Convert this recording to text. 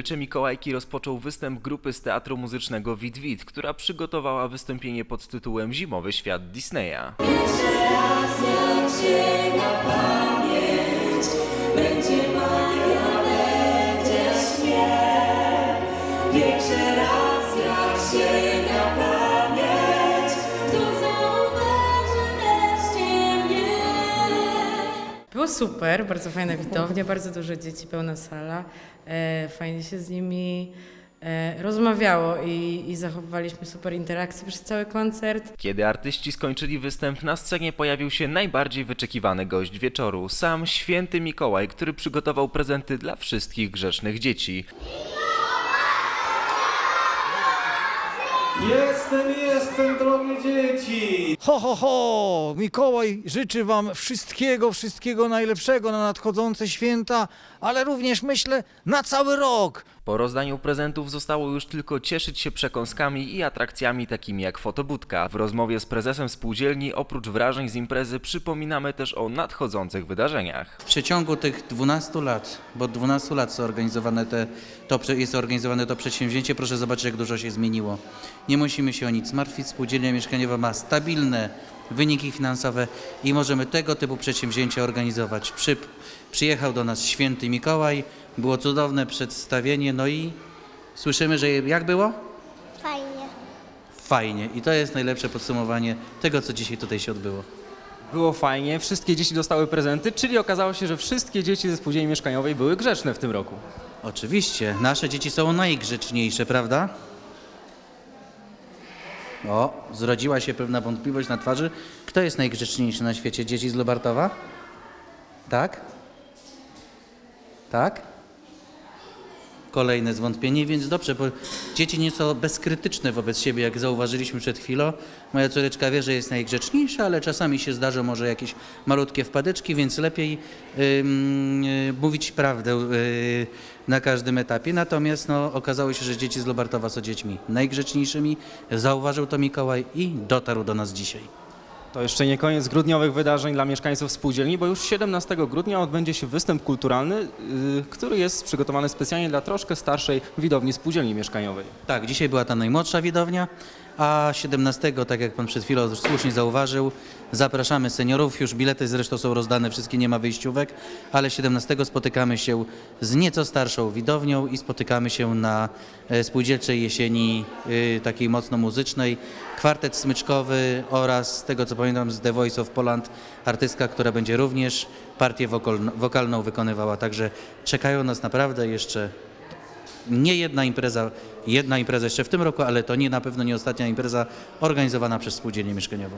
Spółdzielcze Mikołajki rozpoczął występ grupy z Teatru Muzycznego Wit Wit, która przygotowała wystąpienie pod tytułem Zimowy Świat Disneya. Raz jak sięga pamięć, będzie Było super, bardzo fajna widownia, bardzo dużo dzieci, pełna sala. E, fajnie się z nimi e, rozmawiało i, i zachowywaliśmy super interakcje przez cały koncert. Kiedy artyści skończyli występ, na scenie pojawił się najbardziej wyczekiwany gość wieczoru, sam święty Mikołaj, który przygotował prezenty dla wszystkich grzecznych dzieci. Jestem, jestem, drogie dzieci! Ho, ho, ho! Mikołaj życzy Wam wszystkiego, wszystkiego najlepszego na nadchodzące święta, ale również myślę na cały rok. Po rozdaniu prezentów zostało już tylko cieszyć się przekąskami i atrakcjami takimi jak fotobudka. W rozmowie z prezesem spółdzielni oprócz wrażeń z imprezy przypominamy też o nadchodzących wydarzeniach. W przeciągu tych 12 lat, bo od 12 lat są organizowane te, to jest organizowane to przedsięwzięcie, proszę zobaczyć, jak dużo się zmieniło. Nie musimy się o nic martwić. Spółdzielnia Mieszkaniowa ma stabilne wyniki finansowe i możemy tego typu przedsięwzięcia organizować. Przy, przyjechał do nas święty Mikołaj, było cudowne przedstawienie, no i słyszymy, że jak było? Fajnie. Fajnie. I to jest najlepsze podsumowanie tego, co dzisiaj tutaj się odbyło. Było fajnie, wszystkie dzieci dostały prezenty, czyli okazało się, że wszystkie dzieci ze spółdzielni mieszkaniowej były grzeczne w tym roku. Oczywiście, nasze dzieci są najgrzeczniejsze, prawda? O, zrodziła się pewna wątpliwość na twarzy. Kto jest najgrzeczniejszy na świecie? Dzieci z Lubartowa? Tak? Tak? Kolejne zwątpienie, więc dobrze, bo dzieci nieco bezkrytyczne wobec siebie, jak zauważyliśmy przed chwilą. Moja córeczka wie, że jest najgrzeczniejsza, ale czasami się zdarzą może jakieś malutkie wpadeczki, więc lepiej ym, y, mówić prawdę y, na każdym etapie. Natomiast no, okazało się, że dzieci z Lubartowa są dziećmi najgrzeczniejszymi. Zauważył to Mikołaj i dotarł do nas dzisiaj. To jeszcze nie koniec grudniowych wydarzeń dla mieszkańców spółdzielni, bo już 17 grudnia odbędzie się występ kulturalny, yy, który jest przygotowany specjalnie dla troszkę starszej widowni spółdzielni mieszkaniowej. Tak, dzisiaj była ta najmłodsza widownia, a 17, tak jak pan przed chwilą słusznie zauważył, zapraszamy seniorów. Już bilety zresztą są rozdane, wszystkie nie ma wyjściówek, ale 17 spotykamy się z nieco starszą widownią i spotykamy się na e, spółdzielczej jesieni y, takiej mocno muzycznej. Kwartet smyczkowy oraz z tego co pamiętam z The Voice of Poland artystka, która będzie również partię wokal- wokalną wykonywała. Także czekają nas naprawdę jeszcze nie jedna impreza, jedna impreza jeszcze w tym roku, ale to nie na pewno nie ostatnia impreza organizowana przez spółdzielnię mieszkaniową.